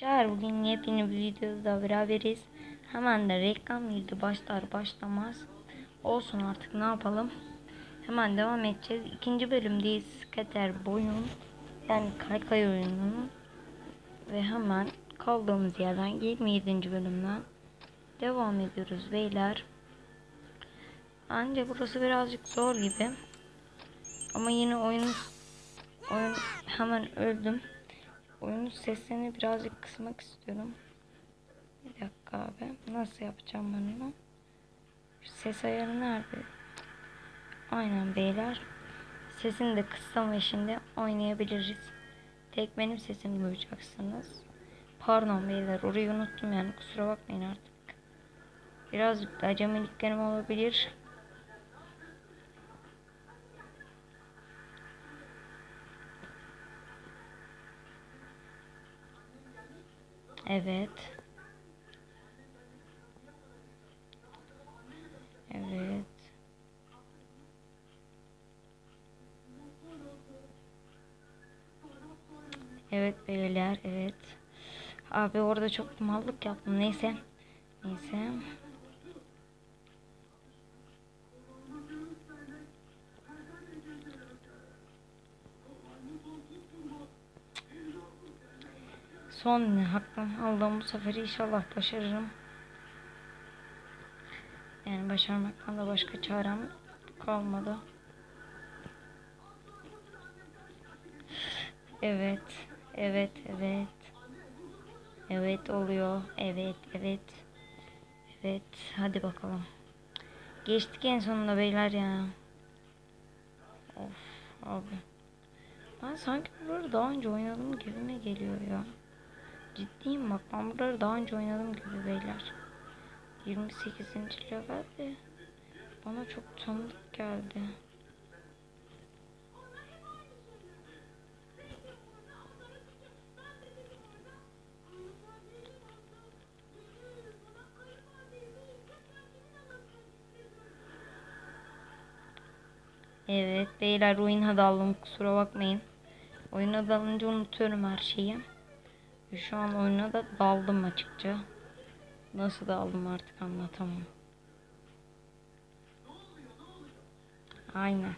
Çağır bugün yepyeni bir videoda beraberiz. Hemen de reklam girdi başlar başlamaz. Olsun artık ne yapalım. Hemen devam edeceğiz. İkinci bölümdeyiz. Skater boyun. Yani kaykay oyununun. Ve hemen kaldığımız yerden 27. bölümden devam ediyoruz beyler. Ancak burası birazcık zor gibi. Ama yine oyun oyun hemen öldüm. Oyunun seslerini birazcık kısmak istiyorum. Bir dakika abi. Nasıl yapacağım ben onu? Ses ayarı nerede? Aynen beyler. Sesini de kıssam ve şimdi oynayabiliriz. Tek benim sesimi duyacaksınız. Pardon beyler orayı unuttum yani kusura bakmayın artık. Birazcık da acemiliklerim olabilir. Evet. Evet. Evet beyler evet. Abi orada çok mallık yaptım neyse. Neyse. Son hakkım aldığım bu sefer inşallah başarırım. Yani başarmaktan da başka çarem kalmadı. Evet, evet, evet. Evet oluyor. Evet, evet. Evet, hadi bakalım. Geçtik en sonunda beyler ya. Of abi. Ben sanki buraları daha önce oynadım gibi mi geliyor ya? Ciddiyim bak ben buraları daha önce oynadım gibi beyler. 28. level de bana çok tanıdık geldi. Evet beyler oyuna daldım kusura bakmayın. Oyuna dalınca unutuyorum her şeyi. Şu an oyuna da daldım açıkça. Nasıl daldım artık anlatamam. Aynen.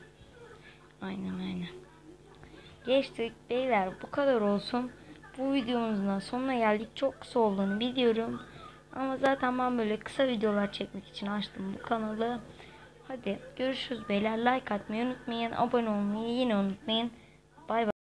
Aynen aynen. Geçtik beyler bu kadar olsun. Bu videomuzun sonuna geldik. Çok kısa olduğunu biliyorum. Ama zaten ben böyle kısa videolar çekmek için açtım bu kanalı. Hadi görüşürüz beyler. Like atmayı unutmayın. Abone olmayı yine unutmayın.